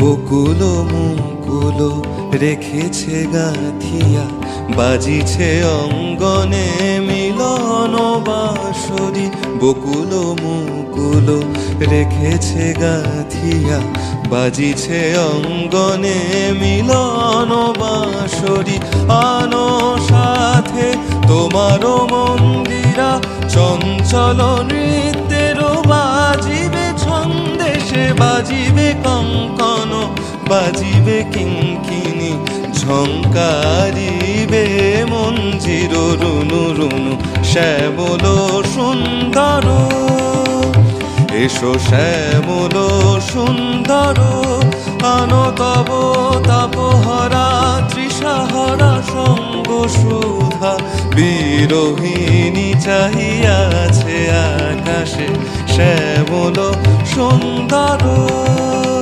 বকুল মুকুল রেখেছে গাথিয়া, বাজিছে অঙ্গনে মিলন বাসরি বকুল মুকুল রেখেছে গাথিয়া, বাজিছে অঙ্গনে মিলন বাসরি আনো সাথে তোমারও মন্দিরা, চঞ্চল নৃত্যেরও বাজিবে ছন্দেশে বাজিবে কঙ্কন বাজিবে কিঙ্কিনি ঝঙ্কারিবে মঞ্জির রুনু রুনু, শ্যামল, সুন্দর। এসো শ্যামল, সুন্দর, আনো তব তাপহরা তৃষাহরা, সঙ্গ সুধা, বিরোহিণী চাহিয়াছে আকাশে শ্যামল, সুন্দর।